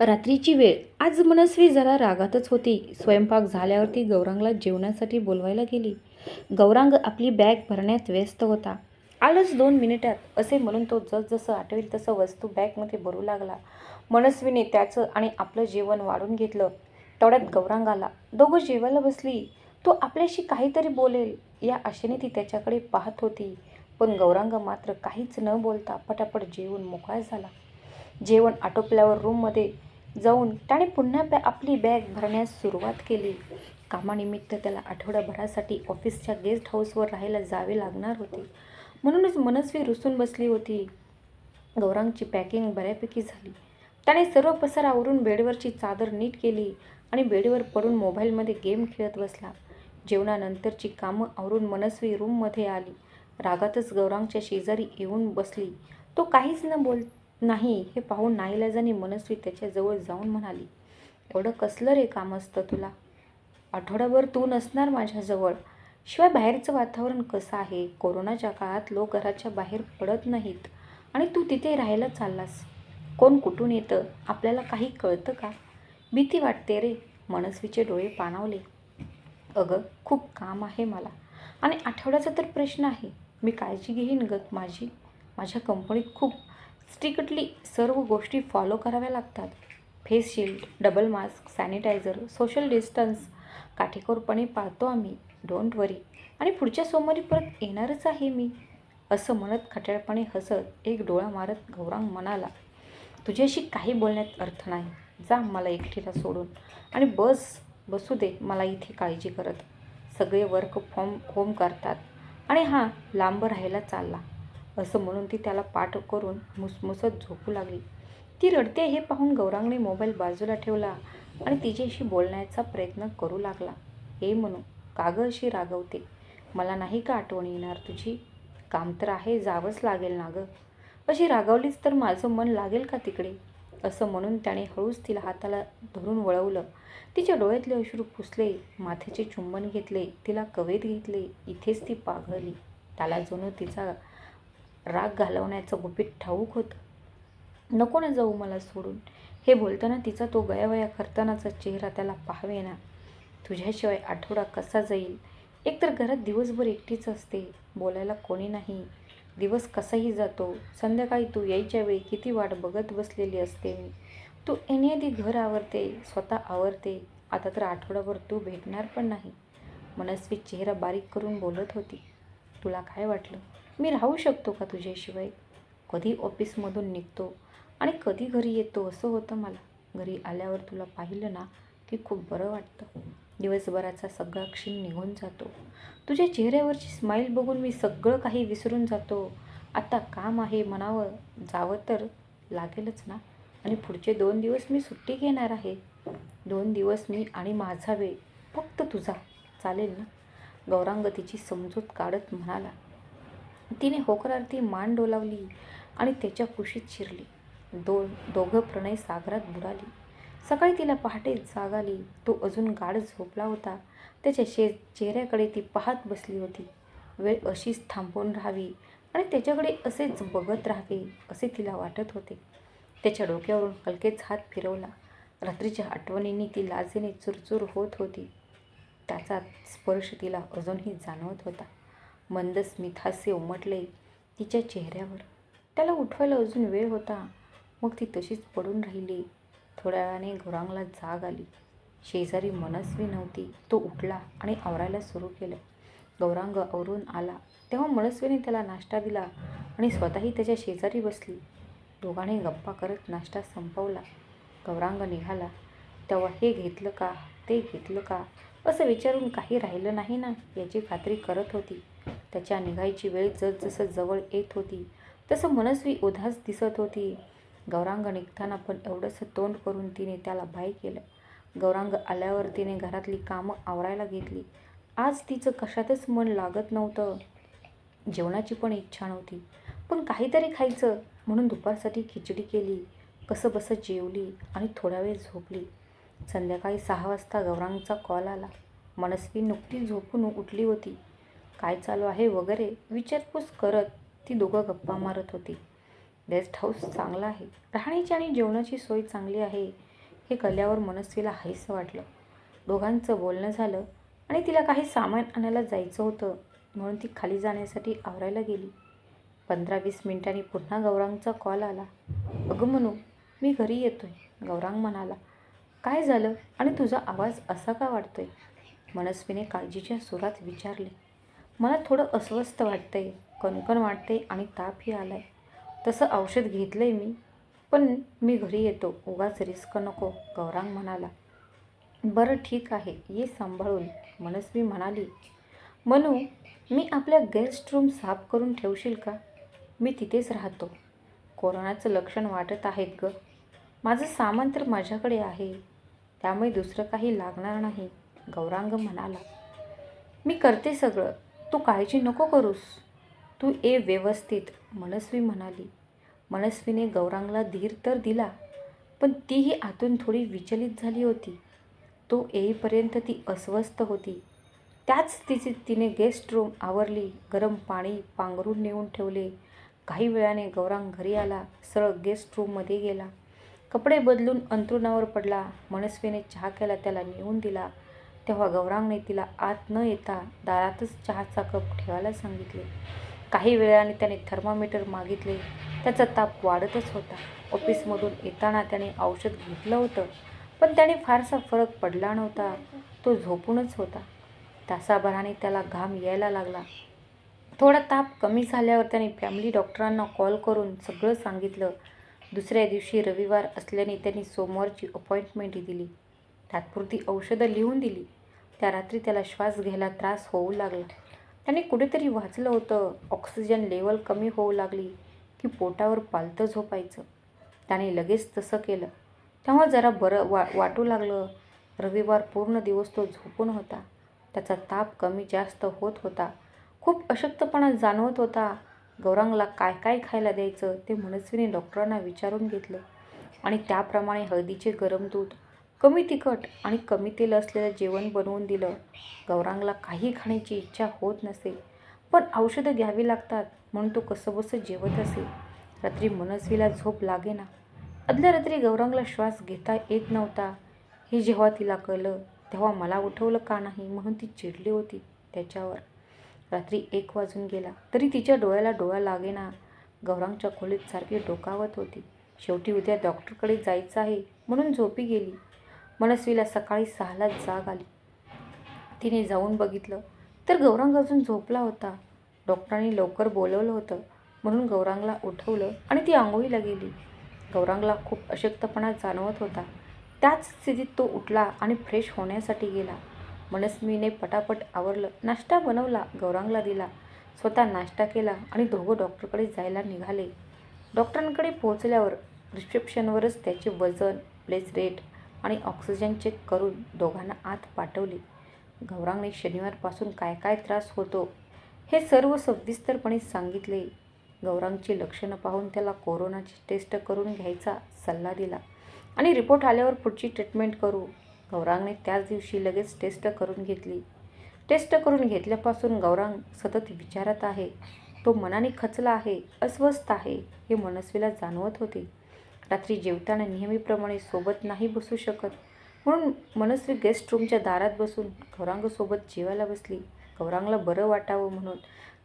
रात्रीची वेळ. आज मनस्वी जरा रागातच होती. स्वयंपाक झाल्यावरती गौरांगला जेवणासाठी बोलवायला गेली. गौरांग आपली बॅग भरण्यात व्यस्त होता. आलंच दोन मिनिटात. असे म्हणून तो जसजसं आठवेल तसं वस्तू बॅगमध्ये भरू लागला. मनस्वीने त्याचं आणि आपलं जेवण वाढून घेतलं. तेवढ्यात गौरांग आला. दोघं जेवायला बसली. तो आपल्याशी काहीतरी बोलेल. या आशेने ती त्याच्याकडे पाहत होती. पण गौरांग मात्र काहीच न बोलता पटापट जेवून मोकळा झाला. जेवण आटोपल्यावर रूममध्ये जाऊन त्याने पुन्हा बॅ आपली बॅग भरण्यास सुरुवात केली. कामानिमित्त त्याला आठवड्याभरासाठी ऑफिसच्या गेस्ट हाऊसवर राहायला जावे लागणार होते. म्हणूनच मनस्वी रुसून बसली होती. गौरांगची पॅकिंग बऱ्यापैकी झाली. त्याने सर्व पसार आवरून बेडवरची चादर नीट केली आणि बेडवर पडून मोबाईलमध्ये गेम खेळत बसला. जेवणानंतरची कामं आवरून मनस्वी रूममध्ये आली. रागातच गौरांगच्या शेजारी येऊन बसली. तो काहीच न बोल नाही हे पाहून नाईलाजाने मनस्वी त्याच्याजवळ जाऊन म्हणाली एवढं कसलं रे काम असतं तुला? आठवडाभर तू नसणार माझ्याजवळ. शिवाय बाहेरचं वातावरण कसं आहे? कोरोनाच्या काळात लोक घराच्या बाहेर पडत नाहीत आणि तू तिथे राहायला चाललास. कोण कुठून येतं? आपल्याला काही कळतं का? भीती वाटते रे. मनस्वीचे डोळे पाणावले. अगं खूप काम आहे मला आणि आठवड्याचा तर प्रश्न आहे. मी काळजी घेईन गत माझी. माझ्या कंपनीत खूप स्ट्रिक्टली सर्व गोष्टी फॉलो कराव्या लागतात. Face shield double mask sanitizer social distance काटेकोरपणे पाळतो आम्ही. Don't worry. आणि पुढच्या सोमवारी परत येणारच आहे मी. असं म्हणत खट्याळपणे हसत एक डोळा मारत गौरांग म्हणाला तुझ्याशी काही बोलण्यात अर्थ नाही. जा मला एकटीला सोडून. आणि बस बसू दे मला इथे काळजी करत. सगळे वर्क फॉर्म होम करतात. आणि हा लांब राहायला चालला. असं म्हणून ती त्याला पाठ करून मुसमुसत झोपू लागली. ती रडते हे पाहून गौरांगने मोबाईल बाजूला ठेवला आणि तिच्याशी बोलण्याचा प्रयत्न करू लागला. हे म्हणू कागं अशी रागवते? मला नाही का आठवण येणार तुझी? काम तर आहे जावंच लागेल ना गं. अशी रागावलीच तर माझं मन लागेल का तिकडे? असं म्हणून त्याने हळूच तिला हाताला धरून वळवलं. तिच्या डोळ्यातले अश्रू पुसले माथ्याचे चुंबन घेतले तिला कवेत घेतले इथेच ती पाघळली त्याला जणू तिचा राग घालवण्याचं गुपित ठाऊक होतं. नको ना जाऊ मला सोडून. हे बोलताना तिचा तो गयावया करतानाचा चेहरा त्याला पाहावे ना तुझ्याशिवाय आठवडा कसा जाईल? एकतर घरात दिवसभर एकटीच असते बोलायला कोणी नाही. दिवस कसाही जातो संध्याकाळी तू यायच्या वेळी किती वाट बघत बसलेली असते मी. तू येण्याआधी घर आवरते स्वतः आवरते आता तर आठवडाभर तू भेटणार पण नाही. मनस्वी चेहरा बारीक करून बोलत होती. तुला काय वाटलं? मी राहू शकतो का तुझ्याशिवाय? कधी ऑफिसमधून निघतो आणि कधी घरी येतो असं होतं मला. घरी आल्यावर तुला पाहिलं ना की खूप बरं वाटतं. दिवसभराचा सगळा क्षीण निघून जातो. तुझ्या चेहऱ्यावरची स्माईल बघून मी सगळं काही विसरून जातो. आता काम आहे म्हणावं जावं तर लागेलच ना? आणि पुढचे दोन दिवस मी सुट्टी घेणार आहे. दोन दिवस मी आणि माझा वेळ फक्त तुझा. चालेल ना? गौरांग तिची समजूत काढत म्हणाला. तिने होकरार्थी मान डोलावली आणि त्याच्या कुशीत शिरली. दो दोघं प्रणय सागरात बुडाली. सकाळी तिला पहाटे जाग आली. तो अजून गाढ झोपला होता. त्याच्या शे चेहऱ्याकडे ती पाहत बसली होती. वेळ अशीच थांबून राहावी आणि त्याच्याकडे असेच बघत राहावे असे तिला वाटत होते. त्याच्या डोक्यावरून हलकेच हात फिरवला. रात्रीच्या आठवणींनी ती लाजेने चुरचूर होत होती. त्याचा स्पर्श तिला अजूनही जाणवत होता. मंद हास्य उमटले तिच्या चेहऱ्यावर. त्याला उठवायला अजून वेळ होता. मग ती तशीच पडून राहिली. थोड्या वेळाने गौरांगला जाग आली. शेजारी मनस्वी नव्हती. तो उठला आणि आवरायला सुरू केलं. गौरांग आवरून आला. तेव्हा मनस्वीने त्याला नाश्ता दिला आणि स्वतःही त्याच्या शेजारी बसली. दोघांनी गप्पा करत नाश्ता संपवला. गौरांग निघाला. तेव्हा हे घेतलं का? ते घेतलं का? असं विचारून काही राहिलं नाही ना याची खात्री करत होती. त्याच्या निघायची वेळ जसजसं जवळ येत होती तसं मनस्वी उदास दिसत होती. गौरांग निघताना पण एवढंसं तोंड करून तिने त्याला बाय केलं. गौरांग आल्यावर तिने घरातली कामं आवरायला घेतली. आज तिचं कशातच मन लागत नव्हतं. जेवणाची पण इच्छा नव्हती. पण काहीतरी खायचं म्हणून दुपारसाठी खिचडी केली. कसं बसं जेवली आणि थोडा वेळ झोपली. संध्याकाळी सहा वाजता गौरांगचा कॉल आला. मनस्वी नुकतीच झोपून उठली होती. काय चालू आहे वगैरे विचारपूस करत ती दोघं गप्पा मारत होती. गेस्ट हाऊस चांगला आहे. राहण्याची आणि जेवणाची सोय चांगली आहे हे कल्यावर मनस्वीला हायसं वाटलं. दोघांचं बोलणं झालं आणि तिला काही सामान आणायला जायचं होतं म्हणून ती खाली जाण्यासाठी आवरायला गेली. पंधरा वीस मिनिटांनी पुन्हा गौरांगचा कॉल आला. अगं म्हणू मी घरी येतोय गौरांग म्हणाला. काय झालं? आणि तुझा आवाज असा का वाटतोय मनस्वीने काळजीच्या सुरात विचारले. मला थोडं अस्वस्थ वाटतं आहे कणकण वाटते आणि तापही आलाय. तसं औषध घेतलं आहे मी पण मी घरी येतो उगाच रिस्क नको गौरांग म्हणाला. बरं ठीक आहे ये सांभाळून मनस्वी म्हणाली. मनू मी आपल्या गेस्ट रूम साफ करून ठेवशील का? मी तिथेच राहतो. कोरोनाचं लक्षण वाटत आहेत ग. माझं सामान तर माझ्याकडे आहे त्यामुळे दुसरं काही लागणार नाही गौरांग म्हणाला. मी करते सगळं तू काळजी नको करूस. तू ए व्यवस्थित मनस्वी म्हणाली. मनस्वीने गौरांगला धीर तर दिला पण तीही आतून थोडी विचलित झाली होती. तो येईपर्यंत ती अस्वस्थ होती. त्याच तिची तिने गेस्ट रूम आवरली गरम पाणी पांघरून नेऊन ठेवले. काही वेळाने गौरांग घरी आला सरळ गेस्ट रूममध्ये गेला. कपडे बदलून अंथरुणावर पडला. मनस्वीने चहा केला त्याला नेऊन दिला. तेव्हा गौरांगने तिला आत न येता दारातच चहाचा कप ठेवायला सांगितले. काही वेळाने त्याने थर्मामीटर मागितले. त्याचा ताप वाढतच होता. ऑफिसमधून येताना त्याने औषध घेतलं होतं पण त्याने फारसा फरक पडला नव्हता. तो झोपूनच होता. तासाभराने त्याला घाम यायला लागला. थोडा ताप कमी झाल्यावर त्याने फॅमिली डॉक्टरांना कॉल करून सगळं सांगितलं. दुसऱ्या दिवशी रविवार असल्याने त्यांनी सोमवारची अपॉइंटमेंट दिली. तात्पुरती औषधं लिहून दिली. त्या रात्री त्याला श्वास घ्यायला त्रास होऊ लागला. त्याने कुठेतरी वाचलं होतं. ऑक्सिजन लेवल कमी होऊ लागली की पोटावर पालतं झोपायचं. त्याने लगेच तसं केलं. तेव्हा जरा बरं वा वाटू लागलं. रविवार पूर्ण दिवस तो झोपून होता. त्याचा ताप कमी जास्त होत होता. खूप अशक्तपणा जाणवत होता. गौरांगला काय काय खायला द्यायचं ते मनस्वीने डॉक्टरांना विचारून घेतलं. आणि त्याप्रमाणे हळदीचे गरम दूध कमी तिखट आणि कमी तेल असलेलं जेवण बनवून दिलं. गौरांगला काही खाण्याची इच्छा होत नसे पण औषधं घ्यावी लागतात म्हणून तो कसंबसं जेवत असे. रात्री मनस्वीला झोप लागेना. आदल्या रात्री गौरांगला श्वास घेता येत नव्हता. हे जेव्हा तिला कळलं तेव्हा मला उठवलं का नाही म्हणून ती चिडली होती त्याच्यावर. रात्री एक वाजून गेला तरी तिच्या डोळ्याला डोळा लागेना. गौरांगच्या खोलीत सारखी डोकावत होती. शेवटी उद्या डॉक्टरकडे जायचं आहे म्हणून झोपी गेली. मनस्वीला सकाळी सहालाच जाग आली. तिने जाऊन बघितलं तर गौरांग अजून झोपला होता. डॉक्टरांनी लवकर बोलवलं होतं म्हणून गौरांगला उठवलं आणि ती आंघोळीला गेली. गौरांगला खूप अशक्तपणा जाणवत होता. त्याच स्थितीत तो उठला आणि फ्रेश होण्यासाठी गेला. मनस्मीने पटापट आवरलं नाश्ता बनवला गौरांगला दिला. स्वतः नाश्ता केला आणि दोघं डॉक्टरकडे जायला निघाले. डॉक्टरांकडे पोहोचल्यावर रिसेप्शनवरच त्याचे वजन प्लेस रेट आणि ऑक्सिजन चेक करून दोघांना आत पाठवले. गौरांगने शनिवारपासून काय काय त्रास होतो हे सर्व सविस्तरपणे सांगितले. गौरांगची लक्षणं पाहून त्याला कोरोनाची टेस्ट करून घ्यायचा सल्ला दिला आणि रिपोर्ट आल्यावर पुढची ट्रीटमेंट करू. गौरांगने त्याच दिवशी लगेच टेस्ट करून घेतली. टेस्ट करून घेतल्यापासून गौरांग सतत विचारत आहे तो मनाने खचला आहे अस्वस्थ आहे? हे मनस्वीला जाणवत होते. रात्री जेवताना नेहमीप्रमाणे सोबत नाही बसू शकत. म्हणून मनस्वी गेस्ट रूमच्या दारात बसून गौरांगसोबत जेवायला बसली. गौरांगला बरं वाटावं म्हणून.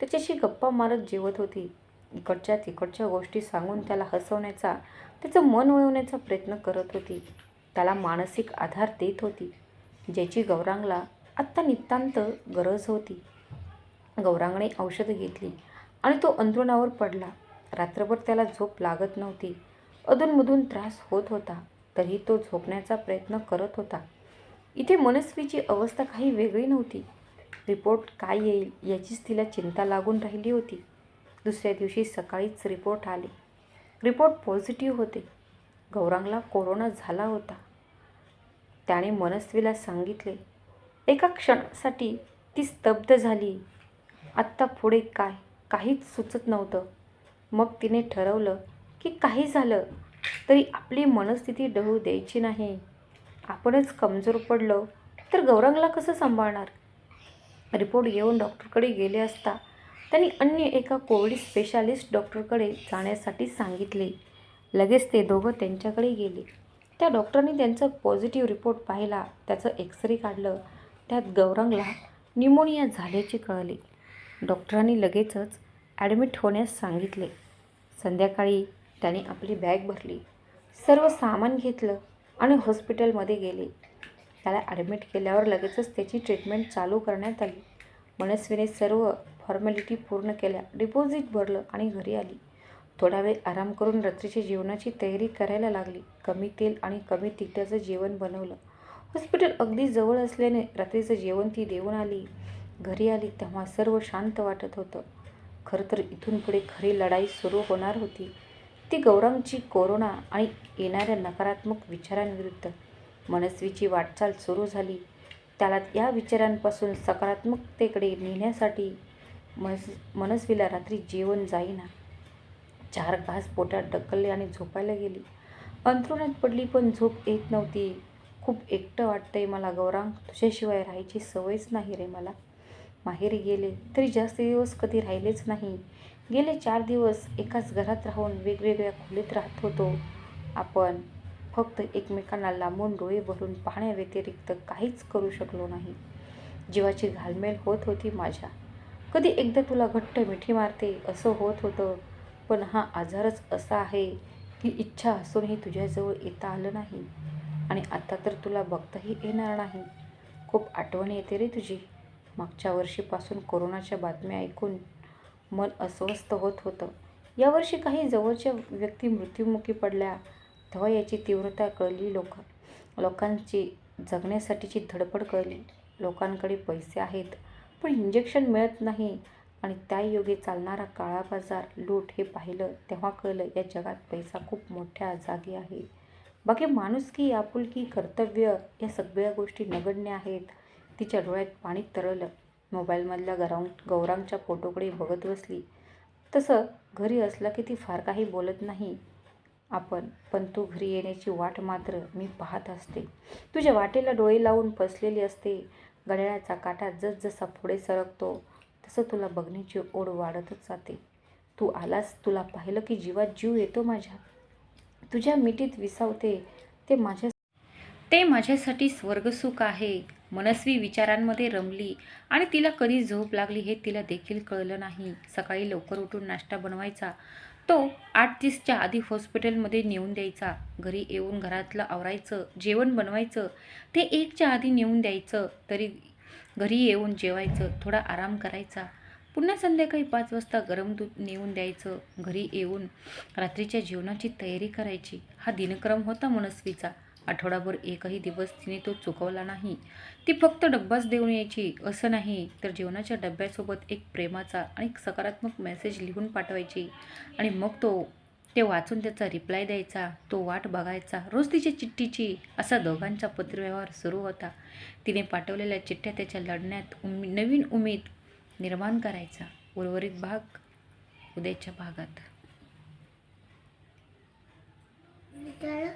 त्याच्याशी गप्पा मारत जेवत होती. इकडच्या तिकडच्या गोष्टी सांगून त्याला हसवण्याचा त्याचं मन वळवण्याचा प्रयत्न करत होती. त्याला मानसिक आधार देत होती ज्याची गौरांगला आत्ता नितांत गरज होती. गौरांगने औषधं घेतली आणि तो अंथरुणावर पडला. रात्रभर त्याला झोप लागत नव्हती. अधूनमधून त्रास होत होता तरी तो झोपण्याचा प्रयत्न करत होता. इथे मनस्वीची अवस्था काही वेगळी नव्हती. रिपोर्ट काय येईल याचीच तिला चिंता लागून राहिली होती. दुसऱ्या दिवशी सकाळीच रिपोर्ट आले. रिपोर्ट पॉझिटिव्ह होते. गौरांगला कोरोना झाला होता. त्याने मनस्वीला सांगितले एका क्षणासाठी ती स्तब्ध झाली. आत्ता पुढे काय? काहीच सुचत नव्हतं. मग तिने ठरवलं की काही झालं तरी आपली मनस्थिती डळू द्यायची नाही. आपणच कमजोर पडलो तर गौरांगला कसं सांभाळणार? रिपोर्ट येऊन डॉक्टरकडे गेले असता त्यांनी अन्य एका कोविड स्पेशालिस्ट डॉक्टरकडे जाण्यासाठी सांगितले. लगेच ते दोघं त्यांच्याकडे गेले. त्या डॉक्टरांनी त्यांचा पॉझिटिव्ह रिपोर्ट पाहिला. त्याचं एक्सरे काढलं. त्यात गौरंगला निमोनिया झाल्याचे कळले. डॉक्टरांनी लगेचच ॲडमिट होण्यास सांगितले. संध्याकाळी त्याने आपली बॅग भरली सर्व सामान घेतलं आणि हॉस्पिटलमध्ये गेले. त्याला ॲडमिट केल्यावर लगेचच त्याची ट्रीटमेंट चालू करण्यात आली. मनस्वीने सर्व फॉर्मॅलिटी पूर्ण केल्या डिपॉझिट भरलं आणि घरी आली. थोडा वेळ आराम करून रात्रीच्या जेवणाची तयारी करायला लागली. कमी तेल आणि कमी तिखटाचं जेवण बनवलं. हॉस्पिटल अगदी जवळ असल्याने रात्रीचं जेवण ती देऊन आली. घरी आली तेव्हा सर्व शांत वाटत होतं. खरं तर इथून पुढे खरी लढाई सुरू होणार होती. ती गौरंगची कोरोना आणि येणाऱ्या नकारात्मक विचारांविरुद्ध मनस्वीची वाटचाल सुरू झाली. त्याला या विचारांपासून सकारात्मकतेकडे नेण्यासाठी मनस मनस्वीला रात्री जेवण जाईना. चार घास पोटात ढकलले आणि झोपायला गेली. अंथरुणात पडली पण झोप येत नव्हती. खूप एकटं वाटतंय मला गौरांग. तुझ्याशिवाय राहायची सवयच नाही रे मला. माहेरी गेले तरी जास्त दिवस कधी राहिलेच नाही. गेले चार दिवस एकाच घरात राहून वेगवेगळ्या खोलीत राहत होतो. आपण फक्त एकमेकांना लांबून डोळे भरून पाहण्याव्यतिरिक्त काहीच करू शकलो नाही. जीवाची घालमेल होत होती माझ्या. कधी एकदा तुला घट्ट मिठी मारते असं होत होतं पण हा आजारच असा आहे की इच्छा असूनही तुझ्याजवळ येता आलं नाही. आणि आता तर तुला बघताही येणार नाही. खूप आठवण येते रे तुझी. मागच्या वर्षीपासून कोरोनाच्या बातम्या ऐकून मन अस्वस्थ होत होतं. यावर्षी काही जवळच्या व्यक्ती मृत्युमुखी पडल्या. तेव्हा याची तीव्रता कळली लोक लोकांची जगण्यासाठीची धडपड कळली. लोकांकडे पैसे आहेत पण इंजेक्शन मिळत नाही. आणि त्यायोगे चालणारा काळा बाजार लूट हे पाहिलं तेव्हा कळलं या जगात पैसा खूप मोठ्या जागी आहे. बाकी माणुसकी आपुलकी कर्तव्य या सगळ्या गोष्टी नगण्य आहेत. तिच्या डोळ्यात पाणी तरळलं. मोबाईलमधल्या गरांग गौरांगच्या फोटोकडे बघत बसली. तसं घरी असलं की ती फार काही बोलत नाही आपण पण तू घरी येण्याची वाट मात्र मी पाहत असते. तुझ्या वाटेला डोळे लावून बसलेली असते. घड्याळाचा काटा जसजसा पुढे सरकतो तसं तुला बघण्याची ओढ वाढतच जाते. तू आलास तुला पाहिलं की जीवात जीव येतो माझ्या. तुझ्या मिठीत विसावते ते माझ्या ते माझ्यासाठी स्वर्गसुख आहे. मनस्वी विचारांमध्ये रमली आणि तिला कधी झोप लागली हे तिला देखील कळलं नाही. सकाळी लवकर उठून नाश्ता बनवायचा. तो आठ तीसच्या आधी हॉस्पिटलमध्ये नेऊन द्यायचा. घरी येऊन घरातलं आवरायचं जेवण बनवायचं. ते एकच्या आधी नेऊन द्यायचं तरी घरी येऊन जेवायचं थोडा आराम करायचा. पुन्हा संध्याकाळी पाच वाजता गरम दूध नेऊन द्यायचं. घरी येऊन रात्रीच्या जेवणाची तयारी करायची. हा दिनक्रम होता मनस्वीचा. आठवडाभर एकही दिवस तिने तो चुकवला नाही. ती फक्त डब्बाच देऊन यायची. असं नाही तर जेवणाच्या डब्यासोबत एक प्रेमाचा आणि एक सकारात्मक मेसेज लिहून पाठवायची. आणि मग तो ते वाचून त्याचा रिप्लाय द्यायचा. तो वाट बघायचा. रोज तिची चिठ्ठीची असा दोघांचा पत्रव्यवहार सुरू होता. तिने पाठवलेल्या चिठ्ठ्या त्याच्या लढण्यात उम्मी नवीन उमेद निर्माण करायचा. उर्वरित भाग उद्याच्या भागात. मित्रांनो